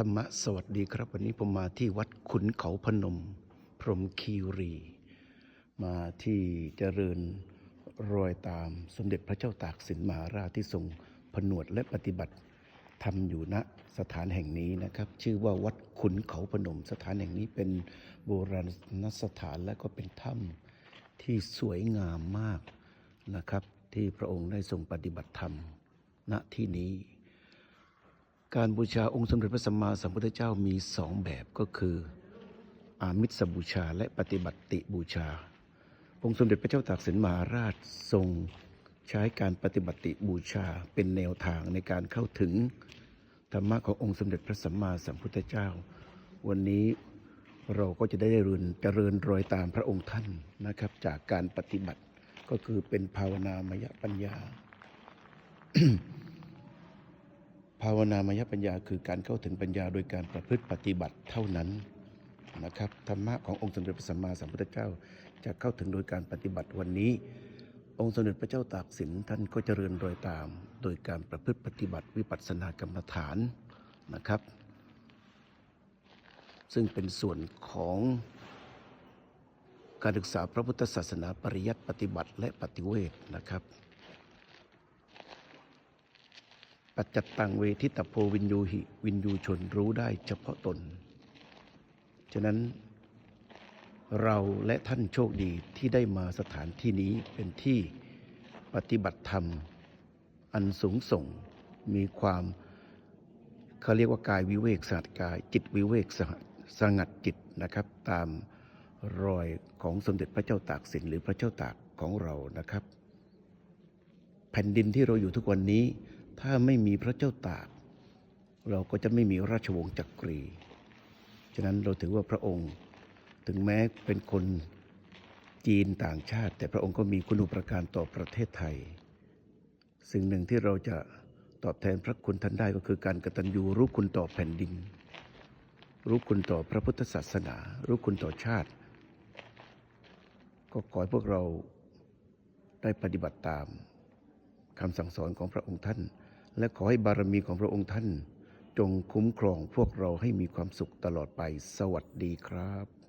ธรรมะสวัสดีครับ วันนี้ผมมาที่วัดขุนเขาพนม พรมคีรี มาที่เจริญรอยตามสมเด็จพระเจ้าตากสินมหาราชที่ทรงผนวดและปฏิบัติทำอยู่ณสถานแห่งนี้นะครับ ชื่อว่าวัดขุนเขาพนม สถานแห่งนี้เป็นโบราณสถานและก็เป็นถ้ำที่สวยงามมากนะครับ ที่พระองค์ได้ทรงปฏิบัติธรรมณที่นี้ การบูชาองค์สมเด็จพระสัมมาสัมพุทธเจ้ามีสองแบบก็คือ อามิสบูชาและปฏิบัติบูชา องค์สมเด็จพระเจ้าตากสินมหาราชทรงใช้การปฏิบัติบูชาเป็นแนวทางในการเข้าถึงธรรมะขององค์สมเด็จพระสัมมาสัมพุทธเจ้า วันนี้เราก็จะได้เริญเจริญรอยตามพระองค์ท่านนะครับ จากการปฏิบัติก็คือเป็นภาวนามยปัญญา ภาวนามยปัญญาคือการเข้าถึงปัญญาโดยการประพฤติปฏิบัติเท่านั้นนะครับธรรมะขององค์สมเด็จพระสัมมาสัมพุทธเจ้าจะเข้าถึงโดยการปฏิบัติวันนี้ องค์สมเด็จพระเจ้าตากสินท่านก็เจริญรอยตาม โดยการประพฤติปฏิบัติวิปัสสนากรรมฐานนะครับ ซึ่งเป็นส่วนของการศึกษาพระพุทธศาสนาปริยัติปฏิบัติและปฏิเวทนะครับ ปัจจตังเวทิตโพวินยูหิ วินยูชนรู้ได้เฉพาะตน ฉะนั้นเราและท่านโชคดีที่ได้มาสถานที่นี้เป็นที่ปฏิบัติธรรม อันสูงส่งมีความเขาเรียกว่ากายวิเวกสงัดกาย จิตวิเวกสงัดสงัดจิตนะครับ ตามรอยของสมเด็จพระเจ้าตากสินหรือพระเจ้าตากของเรานะครับ แผ่นดินที่เราอยู่ทุกวันนี้ ถ้าไม่มีพระเจ้าตากเราก็จะไม่มีราชวงศ์จักรี ฉะนั้นเราถือว่าพระองค์ถึงแม้เป็นคนจีนต่างชาติ แต่พระองค์ก็มีคุณูปการต่อประเทศไทย สิ่งหนึ่งที่เราจะตอบแทนพระคุณท่านได้ก็คือการกตัญญูรู้คุณต่อแผ่นดิน รู้คุณต่อพระพุทธศาสนา รู้คุณต่อชาติ ก็ขอให้พวกเราได้ปฏิบัติตามคำสั่งสอนของพระองค์ท่าน และขอให้บารมีของพระองค์ท่าน จงคุ้มครองพวกเราให้มีความสุขตลอดไปสวัสดีครับ